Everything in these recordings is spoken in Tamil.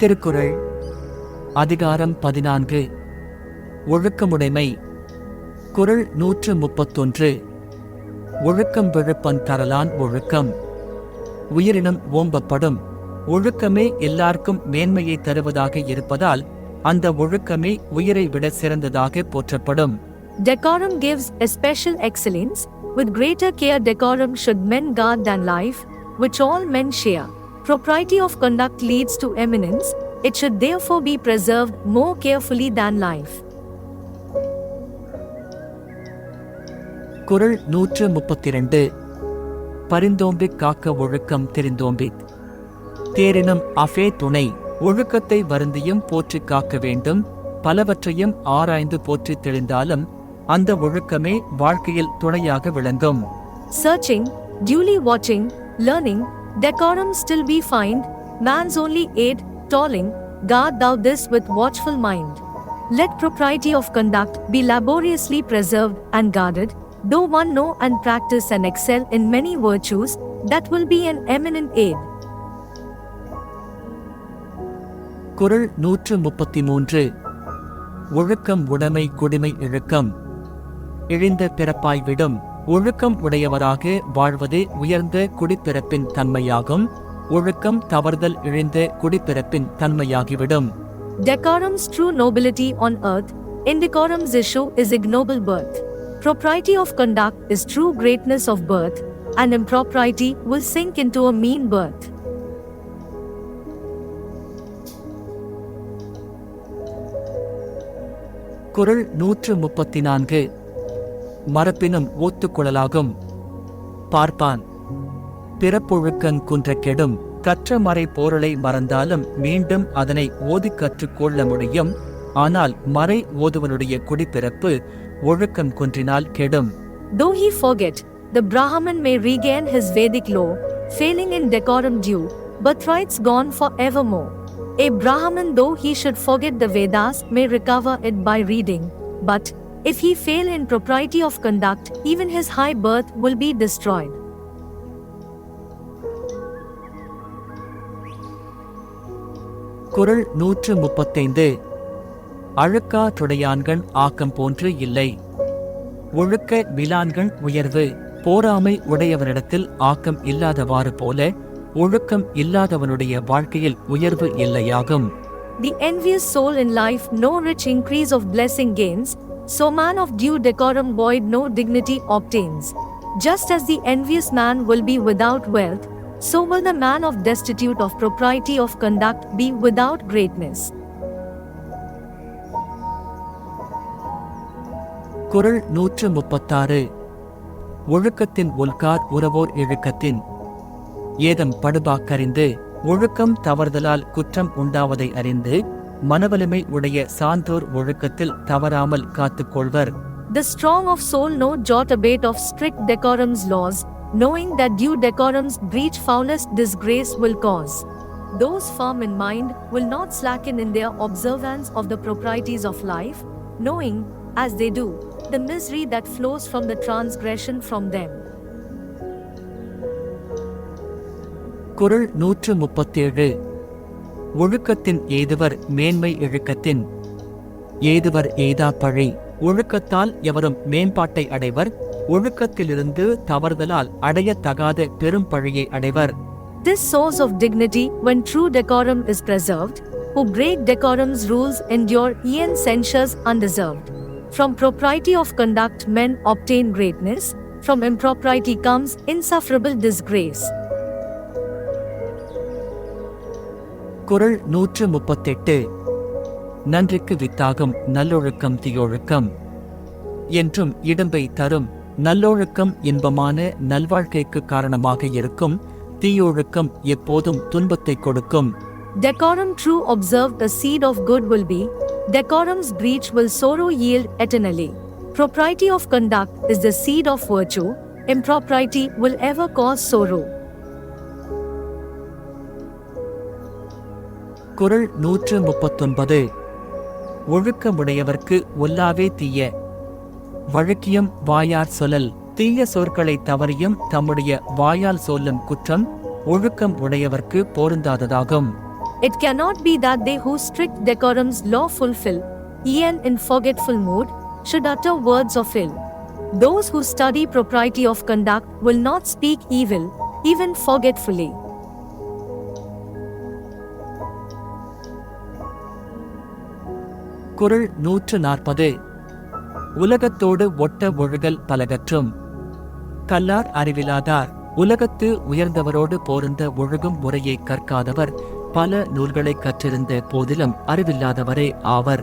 திருக்குறள் அதிகாரம் பதினான்கு. ஒழுக்கமுடைமை குறள் நூற்று முப்பத்தொன்று. ஒழுக்கம் விழுப்பன் தரலான் ஒழுக்கம். உயிரினம் ஓம்பப்படும். ஒழுக்கமே எல்லாருக்கும் மேன்மையை தருவதாக இருப்பதால் அந்த ஒழுக்கமே உயிரை விட சிறந்ததாக போற்றப்படும். Decorum gives especial excellence, with greater care decorum should men guard than life, which all men share. Propriety of conduct leads to eminence, it should therefore be preserved more carefully than life. குறள் நூற்று முப்பத்திரண்டு. பரிந்தோம்பிக் காக்க ஒழுக்கம் தெரிந்தோம்பித். தேரினும் அஃபே துணை ஒழுக்கத்தை வருந்தியும் போற்றிக் காக்க வேண்டும். பலவற்றையும் ஆராய்ந்து போற்றித் தெளிந்தாலும் அந்த ஒழுக்கமே வாழ்க்கையில் துணையாக விளங்கும். Searching, duly watching, learning, decorum still be find, man's only aid, tolling, guard thou this with watchful mind. Let propriety of conduct be laboriously preserved and guarded, though one know and practice and excel in many virtues, that will be an eminent aid. குரல் நூற்று முப்பத்தி மூன்று ஒழுக்கம் உடைமை கொடுமை இழுக்கம் இழிந்த பிறப்பாய் விடும் ஒழுக்கம் உடையவராக வாழ்வதே உயர்ந்த குடிப்பிறப்பின் தன்மையாகும் ஒழுக்கம் தவறுதல் இழிந்த குடிப்பிறப்பின் தன்மையாகிவிடும் Decorum's true nobility on earth, indecorum's issue is ignoble birth. Propriety of conduct is true greatness of birth, and impropriety will sink into a mean birth. குறள் நூற்று முப்பத்தி நான்கு மரப்பினும் ஓத்துக்குழலாகும் பார்ப்பான் பிறப்பொழுக்கன் குன்ற கெடும் கற்ற மறை போரலை மறந்தாலும் மீண்டும் அதனை ஓதி கற்றுக்கொள்ள முடியும் ஆனால் மறை ஓதுவனுடைய குடிப்பிறப்பு ஒழுக்கம் குன்றினால் கெடும் Though he forget, the Brahman may regain his Vedic law, failing in decorum due, but rights gone for evermore. A Brahman, though he should forget the Vedas, may recover it by reading, but if he fail in propriety of conduct, even his high birth will be destroyed. குறள் நூற்று முப்பத்தைந்து அழுக்கா துடையான்கள் ஆக்கம் போன்று இல்லை ஒழுக்க விலான்கள் உயர்வு போராமை உடையவனிடத்தில் ஆக்கம் இல்லாதவாறு போல ஒழுக்கம் இல்லாதவனுடைய வாழ்க்கையில் உயர்வு இல்லையாகும் The envious soul in life no rich increase of blessing gains, so man of due decorum void no dignity obtains. Just as the envious man will be without wealth, so will the man of destitute of propriety of conduct be without greatness. குரல் நூற்று முப்பத்தாறு ஒழுக்கத்தின் உல்கார் உறவோர் இழுக்கத்தின் ஏதம் படுபாக்கறிந்து ஒழுக்கம் தவறுதலால் குற்றம் உண்டாவதை அறிந்து மனவலிமை உடைய சான்றோர் ஒழுக்கத்தில் தவறாமல் காத்துக்கொள்வர் The strong of soul no jot abate of strict decorum's laws, knowing that due decorum's breach foulest disgrace will cause. Those firm in mind will not slacken in their observance of the proprieties of life, knowing, as they do, the misery that flows from the transgression from them. குறள் நூற்று முப்பத்தேழு ஒழுக்கத்தின் ஏதுவர் மேன்மை இழுக்கத்தின் ஏதுவர் ஏதா பழி ஒழுக்கத்தால் எவரும் மேம்பாட்டை அடைவர் ஒழுக்கத்திலிருந்து தவறுதலால் அடையத்தகாத பெரும் பழியை அடைவர் This source of dignity, when true decorum is preserved, who break decorum's rules endure e'en censures undeserved. From propriety of conduct men obtain greatness, from impropriety comes insufferable disgrace. குறள் நூற்று முப்பத்தெட்டு நன்றிக்கு வித்தாகும் நல்லொழுக்கம் தீயொழுக்கம் என்றும் இடம்பை தரும் நல்லொழுக்கம் இன்பமான நல்வாழ்க்கைக்கு காரணமாக இருக்கும் தீயொழுக்கம் எப்போதும் துன்பத்தை கொடுக்கும் Decorum true observed a seed of good will be, decorum's breach will sorrow yield eternally. Propriety of conduct is the seed of virtue, impropriety will ever cause sorrow. குறள் நூற்று முப்பத்தொன்பது ஒழுக்கமுடையவர்க்கு ஒல்லாவே தீய வழக்கியம் வாயார் சொல்லல் தீய சொற்களை தவறியும் தம்முடைய வாயால் சொல்லும் குற்றம் ஒழுக்கம் உடையவர்க்கு பொருந்தாததாகும் It cannot be that they who strict decorum's law fulfill, e'en in forgetful mood, should utter words of ill. Those who study propriety of conduct will not speak evil, even forgetfully. குறள் நூற்று நாற்பது உலகத்தோடு ஒட்ட ஒழுகல் பலகற்றும் கல்லார் அறிவிலாதார் உலகத்து உயர்ந்தவரோடு போருந்த ஒழுகும் முறையை கற்காதவர் பல நூல்களை கற்றிருந்த போதிலும் அறிவில்லாதவரே ஆவர்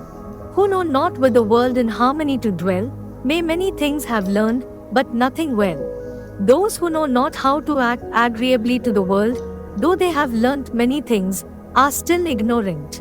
Who know not with the world in harmony to dwell, may many things have learned, but nothing well. Those who know not how to act agreeably to the world, though they have learnt many things, are still ignorant.